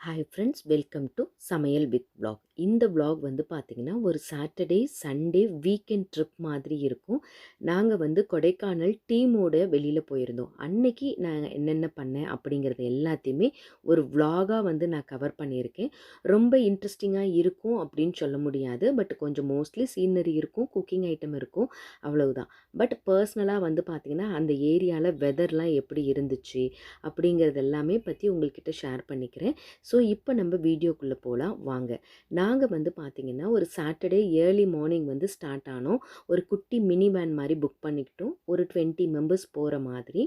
Hi friends welcome to Samayal with vlog இந்த vlog வந்து பார்த்திங்கன்னா ஒரு சாட்டர்டே சண்டே வீக்கெண்ட் ட்ரிப் மாதிரி இருக்கும். நாங்கள் வந்து கொடைக்கானல் டீமோட வெளியில் போயிருந்தோம். அன்னைக்கு நான் என்னென்ன பண்ணேன் அப்படிங்கிறது எல்லாத்தையுமே ஒரு விலாகாக வந்து நான் கவர் பண்ணியிருக்கேன். ரொம்ப இன்ட்ரெஸ்டிங்காக இருக்கும் அப்படின்னு சொல்ல முடியாது. பட் கொஞ்சம் மோஸ்ட்லி சீனரி இருக்கும் குக்கிங் ஐட்டம் இருக்கும் அவ்வளவுதான். பட் பர்சனலாக வந்து பார்த்திங்கன்னா அந்த ஏரியாவில் வெதர்லாம் எப்படி இருந்துச்சு அப்படிங்கிறது எல்லாமே பற்றி உங்கள்கிட்ட ஷேர் பண்ணிக்கிறேன். ஸோ இப்போ நம்ம வீடியோக்குள்ளே போகலாம் வாங்க. நான் நாங்கள் வந்து பார்த்திங்கன்னா ஒரு சாட்டர்டே ஏர்லி மார்னிங் வந்து ஸ்டார்ட் ஆனோம். ஒரு குட்டி மினி வேன் மாதிரி புக் பண்ணிக்கிட்டோம். ஒரு டுவெண்ட்டி மெம்பர்ஸ் போகிற மாதிரி.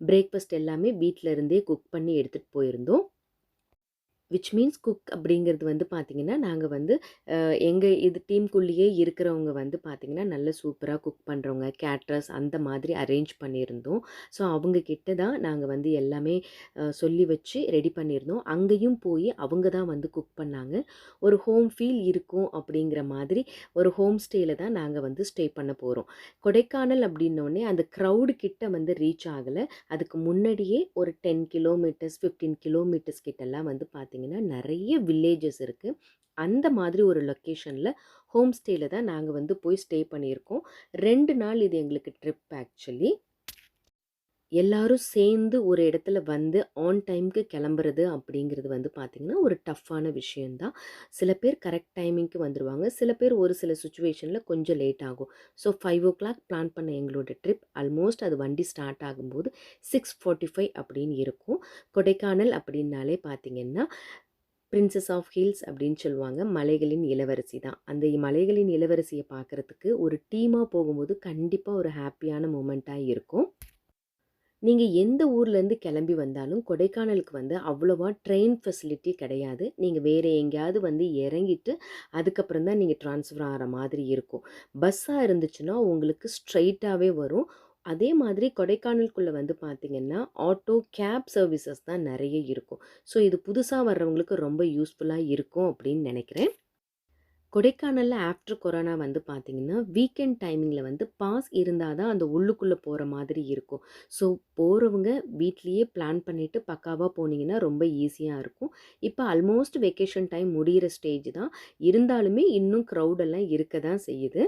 பிரேக்ஃபாஸ்ட் எல்லாமே வீட்டில் இருந்தே குக் பண்ணி எடுத்துகிட்டு போயிருந்தோம். விச் மீன்ஸ் குக் அப்படிங்கிறது வந்து பார்த்திங்கன்னா நாங்கள் வந்து எங்கள் இது டீம்குள்ளேயே இருக்கிறவங்க வந்து பார்த்திங்கன்னா நல்ல சூப்பராக குக் பண்ணுறவங்க கேட்ரஸ் அந்த மாதிரி அரேஞ்ச் பண்ணியிருந்தோம். ஸோ அவங்கக்கிட்ட தான் நாங்கள் வந்து எல்லாமே சொல்லி வச்சு ரெடி பண்ணியிருந்தோம். அங்கேயும் போய் அவங்க தான் வந்து குக் பண்ணாங்க. ஒரு ஹோம் ஃபீல் இருக்கும் அப்படிங்கிற மாதிரி ஒரு ஹோம் ஸ்டேயில் தான் நாங்கள் வந்து ஸ்டே பண்ண போகிறோம் கொடைக்கானல் அப்படின்னோடனே அந்த க்ரௌடு கிட்ட வந்து ரீச் ஆகலை. அதுக்கு முன்னாடியே ஒரு டென் கிலோமீட்டர்ஸ் ஃபிஃப்டீன் கிலோமீட்டர்ஸ் கிட்டலாம் வந்து பார்த்திங்கன்னா நிறைய வில்லேஜஸ் இருக்குது அந்த மாதிரி ஒரு லொக்கேஷனில் ஹோம் ஸ்டேயில் தான் நாங்கள் வந்து போய் ஸ்டே பண்ணியிருக்கோம். ரெண்டு நாள் இது எங்களுக்கு ட்ரிப் ஆக்சுவலி. எல்லாரும் சேர்ந்து ஒரு இடத்துல வந்து ஆன் டைம்க்கு கிளம்புறது அப்படிங்கிறது வந்து பார்த்திங்கன்னா ஒரு டஃப்பான விஷயந்தான் சில பேர் கரெக்ட் டைமிங்க்கு வந்துடுவாங்க சில பேர் ஒரு சில சுச்சுவேஷனில் கொஞ்சம் லேட் ஆகும். So five o'clock plan பண்ண எங்களோட ட்ரிப் ஆல்மோஸ்ட் அது வண்டி ஸ்டார்ட் ஆகும்போது சிக்ஸ் ஃபார்ட்டி ஃபைவ் அப்படின்னு இருக்கும். கொடைக்கானல் அப்படின்னாலே பார்த்திங்கன்னா பிரின்சஸ் ஆஃப் ஹில்ஸ் அப்படின்னு சொல்லுவாங்க. மலைகளின் இளவரசி தான். அந்த மலைகளின் இளவரசியை பார்க்குறதுக்கு ஒரு டீமாக போகும்போது கண்டிப்பாக ஒரு ஹாப்பியான மூமெண்ட்டாக இருக்கும். நீங்கள் எந்த ஊர்லேருந்து கிளம்பி வந்தாலும் கொடைக்கானலுக்கு வந்து அவ்வளோவா ட்ரெயின் ஃபெசிலிட்டி கிடையாது. நீங்கள் வேறு எங்கேயாவது வந்து இறங்கிட்டு அதுக்கப்புறம் தான் நீங்கள் ட்ரான்ஸ்ஃபர் ஆகிற மாதிரி இருக்கும். பஸ்ஸாக இருந்துச்சுன்னா உங்களுக்கு ஸ்ட்ரைட்டாகவே வரும். அதே மாதிரி கொடைக்கானலுக்குள்ளே வந்து பார்த்திங்கன்னா ஆட்டோ கேப் சர்வீசஸ் தான் நிறைய இருக்கும். ஸோ இது புதுசாக வர்றவங்களுக்கு ரொம்ப யூஸ்ஃபுல்லாக இருக்கும் அப்படின்னு நினைக்கிறேன். கொடைக்கானலில் ஆஃப்டர் கொரோனா வந்து பார்த்திங்கன்னா வீக்கெண்ட் டைமிங்கில் வந்து பாஸ் இருந்தால் தான் அந்த உள்ளுக்குள்ளே போகிற மாதிரி இருக்கும். ஸோ போகிறவங்க வீட்லேயே பிளான் பண்ணிவிட்டு பக்காவாக போனீங்கன்னா ரொம்ப ஈஸியாக இருக்கும். இப்போ ஆல்மோஸ்ட் வெக்கேஷன் டைம் முடிகிற ஸ்டேஜ் தான். இருந்தாலுமே இன்னும் க்ரௌடெல்லாம் இருக்க தான் செய்யுது.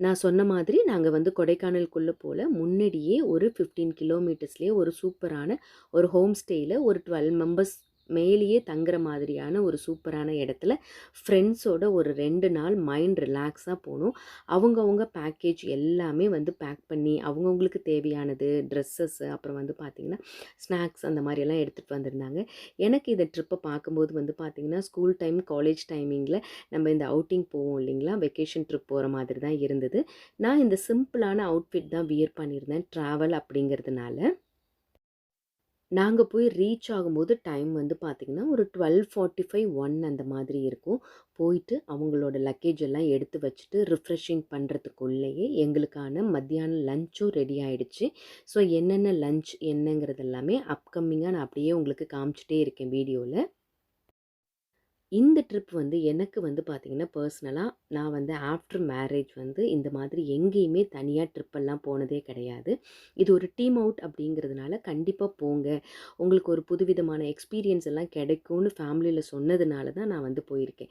நான் சொன்ன மாதிரி நாங்கள் வந்து கொடைக்கானலுக்குள்ளே போல் முன்னாடியே ஒரு ஃபிஃப்டீன் கிலோமீட்டர்ஸ்லேயே ஒரு சூப்பரான ஒரு ஹோம் ஸ்டேயில் ஒரு டுவெல் மெம்பர்ஸ் மேலேயே தங்குற மாதிரியான ஒரு சூப்பரான இடத்துல ஃப்ரெண்ட்ஸோட ஒரு ரெண்டு நாள் மைண்ட் ரிலாக்ஸாக போகணும் அவங்கவுங்க பேக்கேஜ் எல்லாமே வந்து பேக் பண்ணி அவங்கவுங்களுக்கு தேவையானது ட்ரெஸ்ஸஸ்ஸு அப்புறம் வந்து பார்த்திங்கன்னா ஸ்நாக்ஸ் அந்த மாதிரியெல்லாம் எடுத்துகிட்டு வந்திருந்தாங்க. எனக்கு இந்த ட்ரிப்பை பார்க்கும்போது வந்து பார்த்திங்கன்னா ஸ்கூல் டைம் காலேஜ் டைமிங்கில் நம்ம இந்த அவுட்டிங் போவோம் இல்லைங்களா? வெக்கேஷன் ட்ரிப் போகிற மாதிரி தான் இருந்தது. நான் இந்த சிம்பிளான அவுட்ஃபிட் தான் வியர் பண்ணியிருந்தேன் ட்ராவல் அப்படிங்கிறதுனால. நாங்கள் போய் ரீச் ஆகும்போது டைம் வந்து பார்த்திங்கன்னா ஒரு டுவெல் ஃபார்ட்டி ஃபைவ் ஒன் அந்த மாதிரி இருக்கும். போயிட்டு அவங்களோட லக்கேஜ் எல்லாம் எடுத்து வச்சுட்டு ரிஃப்ரெஷிங் பண்ணுறதுக்குள்ளேயே எங்களுக்கான மத்தியானம் லஞ்சும் ரெடி ஆகிடுச்சு ஸோ என்னென்ன லஞ்ச் என்னங்கிறது எல்லாமே அப்கமிங்காக நான் அப்படியே உங்களுக்கு காமிச்சிட்டே இருக்கேன் வீடியோவில் இந்த ட்ரிப் வந்து எனக்கு வந்து பார்த்திங்கன்னா பர்சனலாக நான் வந்து ஆஃப்டர் மேரேஜ் வந்து இந்த மாதிரி எங்கேயுமே தனியாக ட்ரிப்பெல்லாம் போனதே கிடையாது. இது ஒரு டீம் அவுட் அப்படிங்கிறதுனால கண்டிப்பாக போங்க. உங்களுக்கு ஒரு புதுவிதமான எக்ஸ்பீரியன்ஸ் எல்லாம் கிடைக்கும்னு ஃபேமிலியில் சொன்னதுனால தான் நான் வந்து போயிருக்கேன்.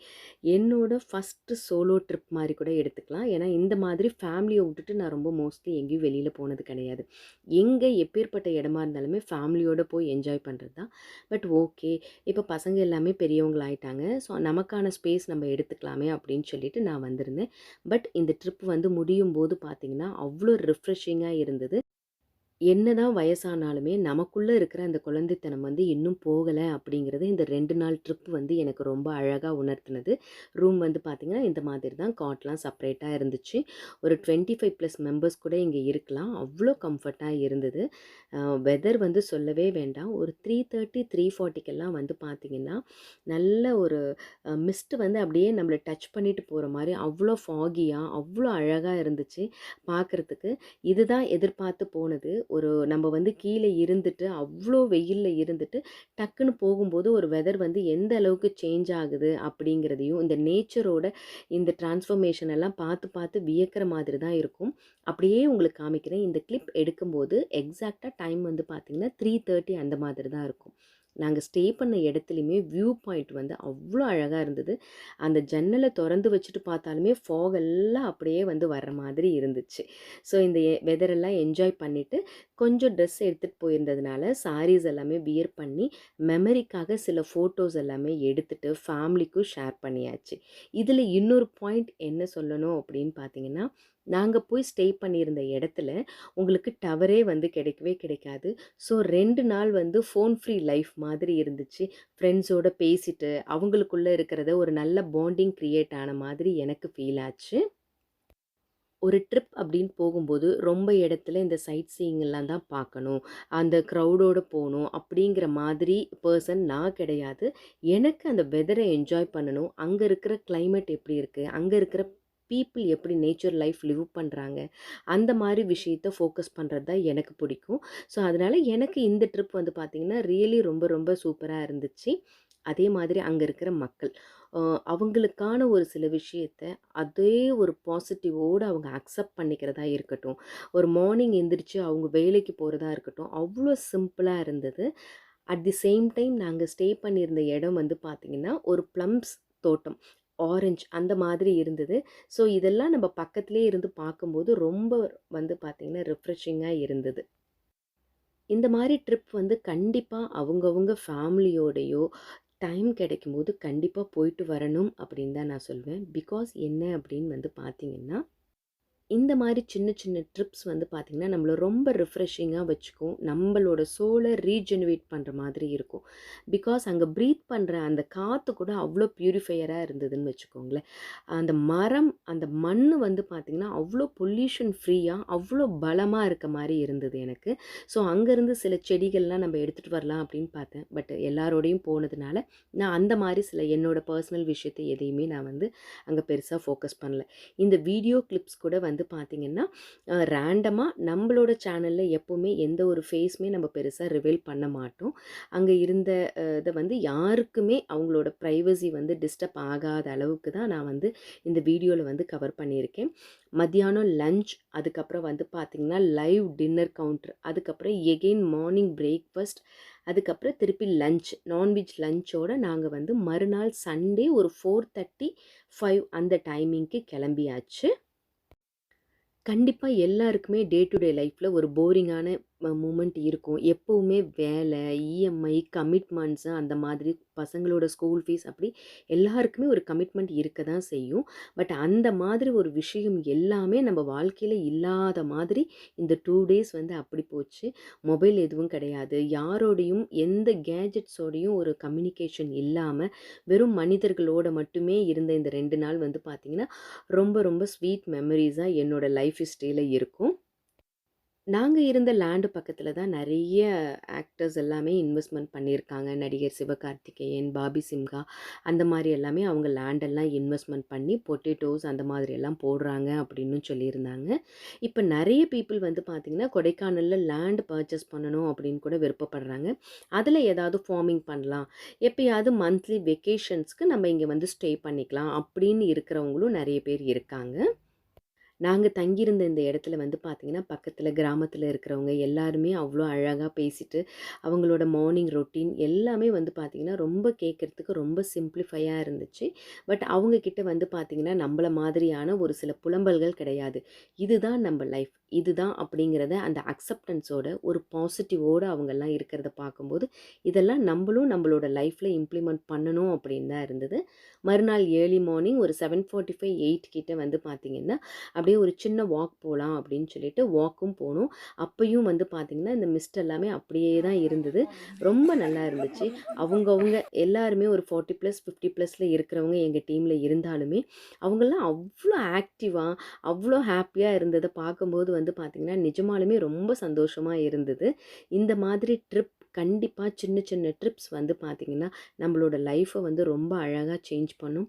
என்னோட ஃபஸ்ட்டு சோலோ ட்ரிப் மாதிரி கூட எடுத்துக்கலாம். ஏன்னா இந்த மாதிரி ஃபேமிலியை விட்டுட்டு நான் ரொம்ப மோஸ்ட்லி எங்கேயும் வெளியில் போனது கிடையாது. எங்கே எப்பேற்பட்ட இடமா இருந்தாலுமே ஃபேமிலியோடு போய் என்ஜாய் பண்ணுறது தான். But okay. இப்போ பசங்க எல்லாமே பெரியவங்களாயிட்டாங்க. ஸோ நமக்கான ஸ்பேஸ் நம்ம எடுத்துக்கலாமே அப்படின்னு சொல்லிட்டு நான் வந்திருந்தேன். பட் இந்த ட்ரிப் வந்து முடியும் போது பார்த்திங்கன்னா அவ்வளோ ரிஃப்ரெஷிங்காக இருந்தது. என்னதான் வயசானாலுமே நமக்குள்ளே இருக்கிற அந்த குழந்தைத்தனம் வந்து இன்னும் போகலை அப்படிங்கிறது இந்த ரெண்டு நாள் ட்ரிப் வந்து எனக்கு ரொம்ப அழகாக உணர்த்தினது. ரூம் வந்து பார்த்திங்கன்னா இந்த மாதிரி தான் காட்லாம் செப்பரேட்டாக இருந்துச்சு. ஒரு டுவெண்ட்டி ஃபைவ் ப்ளஸ் மெம்பர்ஸ் கூட இங்கே இருக்கலாம். அவ்வளோ கம்ஃபர்ட்டாக இருந்தது. வெதர் வந்து சொல்லவே வேண்டாம். ஒரு த்ரீ தேர்ட்டி த்ரீ ஃபார்ட்டிக்கெல்லாம் வந்து பார்த்திங்கன்னா நல்ல ஒரு மிஸ்ட் வந்து அப்படியே நம்மளை டச் பண்ணிட்டு போகிற மாதிரி அவ்வளோ ஃபாகியாக அவ்வளோ அழகாக இருந்துச்சு பார்க்குறதுக்கு இதுதான் எதிர்பார்த்து போனது. ஒரு நம்ம வந்து கீழே இருந்துட்டு அவ்வளோ வெயிலில் இருந்துட்டு டக்குன்னு போகும்போது ஒரு வெதர் வந்து எந்த அளவுக்கு சேஞ்ச் ஆகுது அப்படிங்கிறதையும் இந்த நேச்சரோட இந்த டிரான்ஸ்ஃபர்மேஷன் எல்லாம் பார்த்து பார்த்து வியக்கிற மாதிரி தான் இருக்கும். அப்படியே உங்களுக்கு காமிக்கிறேன். இந்த கிளிப் எடுக்கும்போது எக்ஸாக்டாக டைம் வந்து பார்த்திங்கன்னா த்ரீ தேர்ட்டி அந்த மாதிரி தான் இருக்கும். நாங்கள் ஸ்டே பண்ண இடத்துலையுமே வியூ பாயிண்ட் வந்து அவ்வளோ அழகாக இருந்தது. அந்த ஜன்னலை திறந்து வச்சுட்டு பார்த்தாலுமே ஃபாக் எல்லாம் அப்படியே வந்து வர்ற மாதிரி இருந்துச்சு. ஸோ இந்த வெதரெல்லாம் என்ஜாய் பண்ணிவிட்டு கொஞ்சம் ட்ரெஸ் எடுத்துகிட்டு போயிருந்ததுனால, சாரீஸ் எல்லாமே வியர் பண்ணி, மெமரிக்காக சில ஃபோட்டோஸ் எல்லாமே எடுத்துகிட்டு ஃபேமிலிக்கும் ஷேர் பண்ணியாச்சு. இதில் இன்னொரு பாயிண்ட் என்ன சொல்லணும் அப்படின்னு பார்த்தீங்கன்னா, நாங்கள் போய் ஸ்டே பண்ணியிருந்த இடத்துல, உங்களுக்கு டவரே வந்து கிடைக்கவே கிடைக்காது. ஸோ ரெண்டு நாள் வந்து ஃபோன் ஃப்ரீ லைஃப் மாதிரி இருந்துச்சு. ஃப்ரெண்ட்ஸோடு பேசிட்டு, அவங்களுக்குள்ள இருக்கிறத ஒரு நல்ல பாண்டிங் க்ரியேட் ஆன மாதிரி எனக்கு ஃபீல் ஆச்சு. ஒரு ட்ரிப் அப்படின்னு போகும்போது, ரொம்ப இடத்துல இந்த சைட் சீயிங்கெல்லாம் தான் பார்க்கணும். அந்த க்ரௌடோடு போகணும் அப்படிங்கிற மாதிரி பர்சன் நான் கிடையாது. எனக்கு அந்த வெதரை என்ஜாய் பண்ணணும். அங்கே இருக்கிற கிளைமேட் எப்படி இருக்குது அங்கே இருக்கிற பீப்புள் எப்படி நேச்சர் லைஃப் லிவ் பண்ணுறாங்க அந்த மாதிரி விஷயத்த ஃபோக்கஸ் பண்ணுறது தான் எனக்கு பிடிக்கும். ஸோ அதனால் எனக்கு இந்த ட்ரிப் வந்து பார்த்திங்கன்னா ரியலி ரொம்ப ரொம்ப சூப்பராக இருந்துச்சு. அதே மாதிரி அங்கே இருக்கிற மக்கள். அவங்களுக்கான ஒரு சில விஷயத்த அதே ஒரு பாசிட்டிவோடு அவங்க அக்செப்ட் பண்ணிக்கிறதா இருக்கட்டும். ஒரு மார்னிங் எந்திரிச்சு அவங்க வேலைக்கு போகிறதா இருக்கட்டும், அவ்வளோ சிம்பிளாக இருந்தது. அட் தி சேம் டைம் நாங்கள் ஸ்டே பண்ணியிருந்த இடம் வந்து பார்த்திங்கன்னா ஒரு ப்ளம்ஸ் தோட்டம். ஆரஞ்ச் அந்த மாதிரி இருந்தது. ஸோ இதெல்லாம் நம்ம பக்கத்துலேயே இருந்து பார்க்கும்போது ரொம்ப வந்து பார்த்திங்கன்னா ரிஃப்ரெஷிங்காக இருந்தது. இந்த மாதிரி ட்ரிப் வந்து கண்டிப்பாக அவங்கவுங்க ஃபேமிலியோடையோ டைம் கிடைக்கும்போது கண்டிப்பாக போயிட்டு வரணும் அப்படின்னு தான் நான் சொல்வேன். பிகாஸ் என்ன அப்படின்னு வந்து பார்த்திங்கன்னா இந்த மாதிரி சின்ன சின்ன ட்ரிப்ஸ் வந்து பார்த்திங்கன்னா நம்மளை ரொம்ப ரிஃப்ரெஷிங்காக வச்சுக்கும். நம்மளோட சோலை ரீஜெனுவேட் பண்ணுற மாதிரி இருக்கும். பிகாஸ் அங்கே ப்ரீத் பண்ணுற அந்த காற்று கூட அவ்வளோ ப்யூரிஃபையராக இருந்ததுன்னு வச்சுக்கோங்களேன். அந்த மரம், அந்த மண் வந்து பார்த்திங்கன்னா அவ்வளோ பொல்யூஷன் ஃப்ரீயாக அவ்வளோ பலமாக இருக்க மாதிரி இருந்தது எனக்கு. ஸோ அங்கேருந்து சில செடிகள்லாம் நம்ம எடுத்துகிட்டு வரலாம் அப்படின்னு பார்த்தேன். பட் எல்லாரோடையும் போனதுனால, நான் அந்த மாதிரி சில என்னோட பர்சனல் விஷயத்தை எதையுமே நான் வந்து அங்கே பெருசாக ஃபோக்கஸ் பண்ணல. இந்த வீடியோ கிளிப்ஸ் கூட வந்து வந்து பார்த்திங்கன்னா ரேண்டமாக நம்மளோட சேனலில் எப்போவுமே எந்த ஒரு ஃபேஸுமே நம்ம பெருசாக ரிவீல் பண்ண மாட்டோம். அங்கே இருந்த இதை வந்து யாருக்குமே அவங்களோட ப்ரைவசி வந்து டிஸ்டர்ப் ஆகாத அளவுக்கு தான் நான் வந்து இந்த வீடியோவில் வந்து கவர் பண்ணியிருக்கேன். மத்தியானம் லஞ்ச், அதுக்கப்புறம் வந்து பார்த்திங்கன்னா லைவ் டின்னர் கவுண்டர், அதுக்கப்புறம் எகெயின் மார்னிங் பிரேக்ஃபாஸ்ட், அதுக்கப்புறம் திருப்பி லஞ்ச். நான்வெஜ் லஞ்சோடு நாங்கள் வந்து மறுநாள் சண்டே ஒரு 4:30, 5 அந்த டைமிங்க்கு கிளம்பியாச்சு. கண்டிப்பாக எல்லாருக்குமே டே டு டே லைஃப்பில் ஒரு போரிங்கான மூமெண்ட் இருக்கும். எப்போவுமே வேலை, இஎம்ஐ, கமிட்மெண்ட்ஸ் அந்த மாதிரி பசங்களோட ஸ்கூல் ஃபீஸ் அப்படி எல்லாருக்குமே ஒரு கமிட்மெண்ட் இருக்க தான் செய்யும். பட் அந்த மாதிரி ஒரு விஷயம் எல்லாமே நம்ம வாழ்க்கையில் இல்லாத மாதிரி இந்த டூ டேஸ் வந்து அப்படி போச்சு. மொபைல் எதுவும் கிடையாது. யாரோடையும் எந்த கேஜெட்ஸோடையும் ஒரு கம்யூனிகேஷன் இல்லாமல் வெறும் மனிதர்களோட மட்டுமே இருந்த இந்த ரெண்டு நாள் வந்து பார்த்திங்கன்னா ரொம்ப ரொம்ப ஸ்வீட் மெமரிஸாக என்னோடய லைஃப் ஹிஸ்ட்ரியில் இருக்கும். நாங்க இருந்த லேண்டு பக்கத்தில் தான் நெறைய ஆக்டர்ஸ் எல்லாமே இன்வெஸ்ட்மெண்ட் பண்ணியிருக்காங்க. நடிகர் சிவகார்த்திகேயன், பாபி சிம்ஹா அந்த மாரி எல்லாமே அவங்க லேண்டெல்லாம் இன்வெஸ்ட்மெண்ட் பண்ணி பொட்டேட்டோஸ் அந்த மாதிரி எல்லாம் போடுறாங்க அப்படின்னும் சொல்லியிருந்தாங்க. இப்ப நெறைய பீப்பிள் வந்து பார்த்தீங்கன்னா, கொடைக்கானல்ல லேண்ட் பர்ச்சேஸ் பண்ணணும் அப்படின்னு கூட விருப்பப்படுறாங்க. அதில் ஏதாவது ஃபார்மிங் பண்ணலாம். எப்பயாவது மந்த்லி வெக்கேஷன்ஸ்க்கு நம்ம இங்க வந்து ஸ்டே பண்ணிக்கலாம் அப்படின்னு இருக்கிறவங்களும் நெறைய பேர் இருக்காங்க. நாங்கள் தங்கியிருந்த இந்த இடத்துல வந்து பார்த்திங்கன்னா பக்கத்தில் கிராமத்தில் இருக்கிறவங்க எல்லாருமே அவ்வளோ அழகாக பேசிட்டு, அவங்களோட மார்னிங் ரொட்டீன் எல்லாமே வந்து பார்த்திங்கன்னா ரொம்ப கேட்கறதுக்கு ரொம்ப சிம்பிளிஃபையாக இருந்துச்சு. பட் அவங்கக்கிட்ட வந்து பார்த்திங்கன்னா நம்மள மாதிரியான ஒரு சில புலம்பல்கள் கிடையாது. இதுதான் நம்ம லைஃப். இதுதான் அப்படிங்கிறத அந்த அக்செப்டன்ஸோட ஒரு பாசிட்டிவோட அவங்கெல்லாம் இருக்கிறத பார்க்கும்போது, இதெல்லாம் நம்மளும் நம்மளோட லைஃப்பில் இம்ப்ளிமெண்ட் பண்ணணும் அப்படின்னு தான் இருந்தது. மறுநாள் ஏர்லி மார்னிங் ஒரு செவன் ஃபார்ட்டி ஃபைவ் எயிட் கிட்டே வந்து பார்த்திங்கன்னா அப்படியே ஒரு சின்ன வாக் போகலாம் அப்படின்னு சொல்லிட்டு வாக்கும் போனோம். அப்பையும் வந்து பார்த்திங்கன்னா இந்த மிஸ்ட் எல்லாமே அப்படியே தான் இருந்தது. ரொம்ப நல்லா இருந்துச்சு. அவங்கவுங்க எல்லாருமே ஒரு ஃபார்ட்டி ப்ளஸ் ஃபிஃப்டி ப்ளஸில் இருக்கிறவங்க எங்கள் டீமில் இருந்தாலுமே, அவங்கெல்லாம் அவ்வளோ ஆக்டிவாக அவ்வளோ ஹாப்பியாக இருந்ததை பார்க்கும்போது வந்து பார்த்திங்கன்னா நிஜமாலுமே ரொம்ப சந்தோஷமாக இருந்தது. இந்த மாதிரி ட்ரிப் கண்டிப்பாக சின்ன சின்ன ட்ரிப்ஸ் வந்து பார்த்திங்கன்னா நம்மளோட லைஃப்பை வந்து ரொம்ப அழகாக சேஞ்ச் பண்ணும்.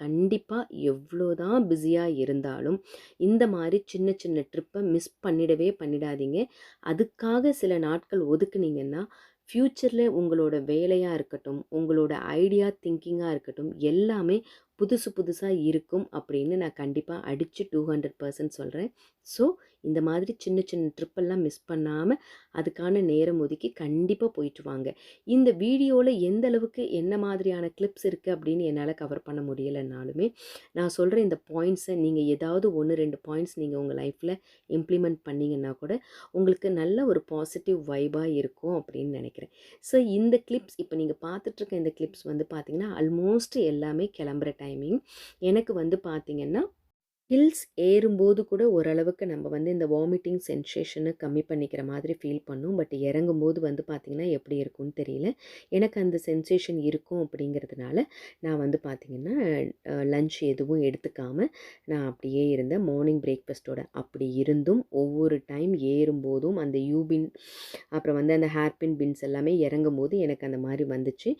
கண்டிப்பாக எவ்வளோ தான் பிஸியாக இருந்தாலும், இந்த மாதிரி சின்ன சின்ன ட்ரிப்பை மிஸ் பண்ணிடவே பண்ணிடாதீங்க. அதுக்காக சில நாட்கள் ஒதுக்குனீங்கன்னா, ஃப்யூச்சரில் உங்களோட வேலையாக இருக்கட்டும், உங்களோட ஐடியா திங்கிங்காக இருக்கட்டும், எல்லாமே புதுசு புதுசாக இருக்கும் அப்படின்னு நான் கண்டிப்பாக அடித்து டூ ஹண்ட்ரட் பர்சன்ட் சொல்கிறேன் ஸோ, இந்த மாதிரி சின்ன சின்ன ட்ரிப்பெல்லாம் மிஸ் பண்ணாமல் அதுக்கான நேரம் ஒதுக்கி கண்டிப்பாக போயிட்டு வாங்க. இந்த வீடியோவில் எந்த அளவுக்கு என்ன மாதிரியான கிளிப்ஸ் இருக்குது அப்படின்னு என்னால் கவர் பண்ண முடியலைனாலுமே நான் சொல்கிற இந்த பாயிண்ட்ஸை நீங்கள் ஏதாவது 1, 2 பாயிண்ட்ஸ் நீங்கள் உங்கள் லைஃப்பில் இம்ப்ளிமெண்ட் பண்ணீங்கன்னா கூட, உங்களுக்கு நல்ல ஒரு பாசிட்டிவ் வைபாக இருக்கும் அப்படின்னு நினைக்கிறேன் ஸோ, இந்த கிளிப்ஸ் இப்போ நீங்கள் பார்த்துட்ருக்க இந்த கிளிப்ஸ் வந்து பார்த்திங்கன்னா ஆல்மோஸ்ட் எல்லாமே கிளம்புற டைமிங். எனக்கு வந்து பார்த்திங்கன்னா ஹில்ஸ் ஏறும்போது கூட ஓரளவுக்கு நம்ம வந்து இந்த வாமிட்டிங் சென்சேஷனை கம்மி பண்ணிக்கிற மாதிரி ஃபீல் பண்ணும். பட் இறங்கும்போது வந்து பார்த்திங்கன்னா எப்படி இருக்கும்னு தெரியல. எனக்கு அந்த சென்சேஷன் இருக்கும் அப்படிங்கிறதுனால, நான் வந்து பார்த்திங்கன்னா லஞ்ச் எதுவும் எடுத்துக்காமல் நான் அப்படியே இருந்தேன். மார்னிங் பிரேக்ஃபாஸ்ட்டோட. அப்படி இருந்தும் ஒவ்வொரு டைம் ஏறும்போதும் அந்த யூபின், அப்புறம் வந்து அந்த ஹேர்பின் பின்ஸ் எல்லாமே இறங்கும்போது எனக்கு அந்த மாதிரி வந்துச்சு.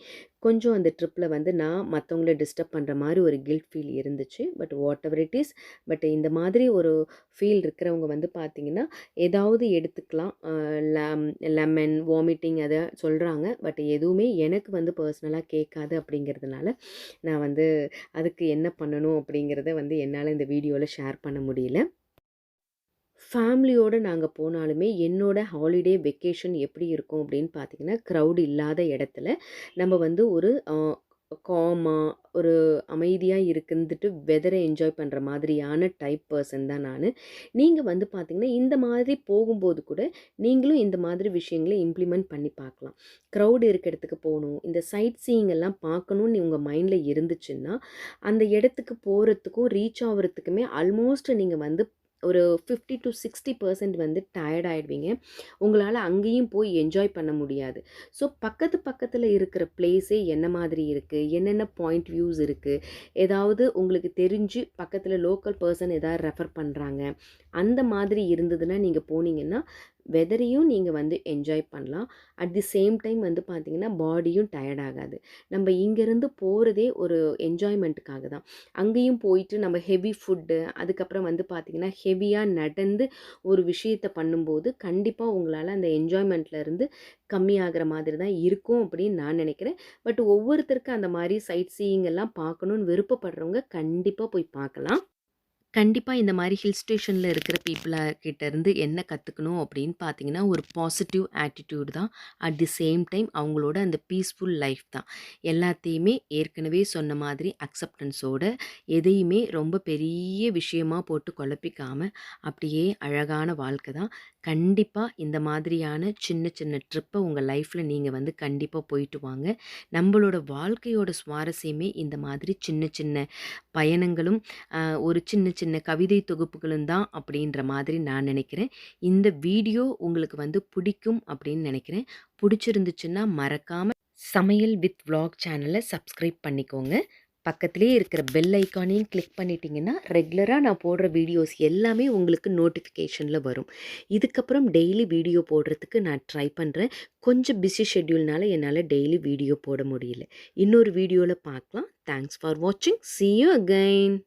கொஞ்சம் அந்த ட்ரிப்பில் வந்து நான் மற்றவங்கள டிஸ்டர்ப் பண்ணுற மாதிரி ஒரு கில்ட் ஃபீல் இருந்துச்சு. But whatever it is but இந்த மாதிரி ஒரு ஃபீல் இருக்கிறவங்க வந்து பார்த்தீங்கன்னா, ஏதாவது எடுத்துக்கலாம். லெமன், வாமிட்டிங் அதை சொல்கிறாங்க பட் எதுவுமே எனக்கு வந்து பர்சனலாக கேட்காது அப்படிங்கிறதுனால, நான் வந்து அதுக்கு என்ன பண்ணணும் அப்படிங்கிறத வந்து என்னால் இந்த வீடியோவில் ஷேர் பண்ண முடியல. ஃபேமிலியோடு நாங்கள் போனாலுமே, என்னோட ஹாலிடே வெக்கேஷன் எப்படி இருக்கும் அப்படின்னு பார்த்தீங்கன்னா, க்ரௌட் இல்லாத இடத்துல நம்ம வந்து ஒரு காமாக ஒரு அமைதியாக இருக்குந்துட்டு வெதரை என்ஜாய் பண்ணுற மாதிரியான டைப் பர்சன் தான் நான் நீங்கள் வந்து பார்த்திங்கன்னா இந்த மாதிரி போகும்போது கூட நீங்களும் இந்த மாதிரி விஷயங்களை இம்ப்ளிமெண்ட் பண்ணி பார்க்கலாம். க்ரௌடு இருக்க இடத்துக்கு போகணும் இந்த சைட் சீயிங் எல்லாம் பார்க்கணும்னு உங்கள் மைண்டில் இருந்துச்சுன்னா, அந்த இடத்துக்கு போகிறதுக்கும் ரீச் ஆகிறதுக்குமே ஆல்மோஸ்ட் நீங்கள் வந்து ஒரு 50-60% வந்து டயர்ட் ஆகிடுவீங்க உங்களால் அங்கேயும் போய் என்ஜாய் பண்ண முடியாது. ஸோ, பக்கத்து பக்கத்தில் இருக்கிற பிளேஸே என்ன மாதிரி இருக்குது என்னென்ன பாயிண்ட் வியூஸ் இருக்குது ஏதாவது உங்களுக்கு தெரிஞ்சு பக்கத்தில் லோக்கல் பர்சன் ஏதாவது ரெஃபர் பண்ணுறாங்க அந்த மாதிரி இருந்ததுன்னா நீங்கள் போனீங்கன்னா, வெதரையும் நீங்கள் வந்து என்ஜாய் பண்ணலாம். அட் தி சேம் டைம் வந்து பார்த்திங்கன்னா பாடியும் டயர்ட் ஆகாது. நம்ம இங்கேருந்து போகிறதே ஒரு என்ஜாய்மெண்ட்டுக்காக தான். அங்கேயும் போயிட்டு நம்ம ஹெவி ஃபுட்டு, அதுக்கப்புறம் வந்து பார்த்திங்கன்னா ஹெவியாக நடந்து ஒரு விஷயத்த பண்ணும்போது, கண்டிப்பாக உங்களால் அந்த என்ஜாய்மெண்ட்லேருந்து கம்மியாகிற மாதிரி தான் இருக்கும் அப்படின்னு நான் நினைக்கிறேன் பட் ஒவ்வொருத்தருக்கும் அந்த மாதிரி சைட் சீயிங் எல்லாம் பார்க்கணுன்னு விருப்பப்படுறவங்க கண்டிப்பாக போய் பார்க்கலாம். கண்டிப்பாக இந்த மாதிரி ஹில் ஸ்டேஷனில் இருக்கிற பீப்புளாகிட்டேருந்து என்ன கற்றுக்கணும் அப்படின்னு பார்த்தீங்கன்னா, ஒரு பாசிட்டிவ் ஆட்டிடியூட் தான். அட் தி சேம் டைம் அவங்களோட அந்த பீஸ்ஃபுல் லைஃப் தான். எல்லாத்தையுமே ஏற்கனவே சொன்ன மாதிரி அக்செப்டன்ஸோட எதையுமே ரொம்ப பெரிய விஷயமா போட்டு குழப்பிக்காமல் அப்படியே அழகான வாழ்க்கை தான். கண்டிப்பாக இந்த மாதிரியான சின்ன சின்ன ட்ரிப்பை உங்கள் லைஃப்பில் நீங்கள் வந்து கண்டிப்பாக போயிட்டு வாங்க. நம்மளோட வாழ்க்கையோட சுவாரஸ்யமே இந்த மாதிரி சின்ன சின்ன பயணங்களும், ஒரு சின்ன சின்ன கவிதை தொகுப்புகளும் தான் அப்படின்ற மாதிரி நான் நினைக்கிறேன் இந்த வீடியோ உங்களுக்கு வந்து பிடிக்கும் அப்படின்னு நினைக்கிறேன் பிடிச்சிருந்துச்சுன்னா மறக்காம சமையல் வித் விலாக் சேனலை சப்ஸ்கிரைப் பண்ணிக்கோங்க. பக்கத்துலேயே இருக்கிற பெல் ஐக்கானையும் கிளிக் பண்ணிட்டீங்கன்னா, ரெகுலராக நான் போடுற வீடியோஸ் எல்லாமே உங்களுக்கு நோட்டிஃபிகேஷனில் வரும். இதுக்கப்புறம் டெய்லி வீடியோ போடுறதுக்கு நான் ட்ரை பண்ணுறேன் கொஞ்சம் பிஸி ஷெட்யூல்னால என்னால் டெய்லி வீடியோ போட முடியல. இன்னொரு வீடியோவில் பார்க்கலாம். தேங்க்ஸ் ஃபார் வாட்சிங். See you again.